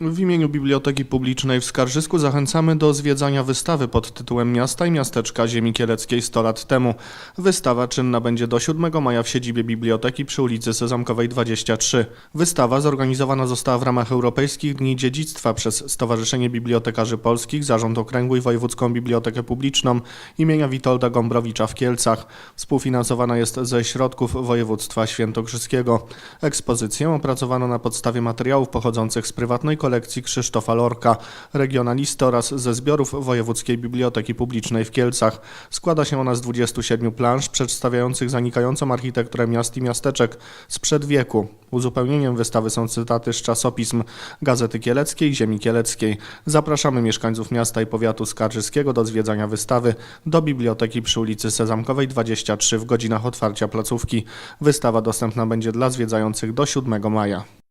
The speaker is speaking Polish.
W imieniu Biblioteki Publicznej w Skarżysku zachęcamy do zwiedzania wystawy pod tytułem Miasta i Miasteczka Ziemi Kieleckiej 100 lat temu. Wystawa czynna będzie do 7 maja w siedzibie biblioteki przy ulicy Sezamkowej 23. Wystawa zorganizowana została w ramach Europejskich Dni Dziedzictwa przez Stowarzyszenie Bibliotekarzy Polskich, Zarząd Okręgu i Wojewódzką Bibliotekę Publiczną imienia Witolda Gombrowicza w Kielcach. Współfinansowana jest ze środków województwa świętokrzyskiego. Ekspozycję opracowano na podstawie materiałów pochodzących z prywatnej kolekcji Krzysztofa Lorka, regionalisty oraz ze zbiorów Wojewódzkiej Biblioteki Publicznej w Kielcach. Składa się ona z 27 plansz przedstawiających zanikającą architekturę miast i miasteczek sprzed wieku. Uzupełnieniem wystawy są cytaty z czasopism Gazety Kieleckiej, Ziemi Kieleckiej. Zapraszamy mieszkańców miasta i powiatu skarżyskiego do zwiedzania wystawy do biblioteki przy ulicy Sezamkowej 23 w godzinach otwarcia placówki. Wystawa dostępna będzie dla zwiedzających do 7 maja.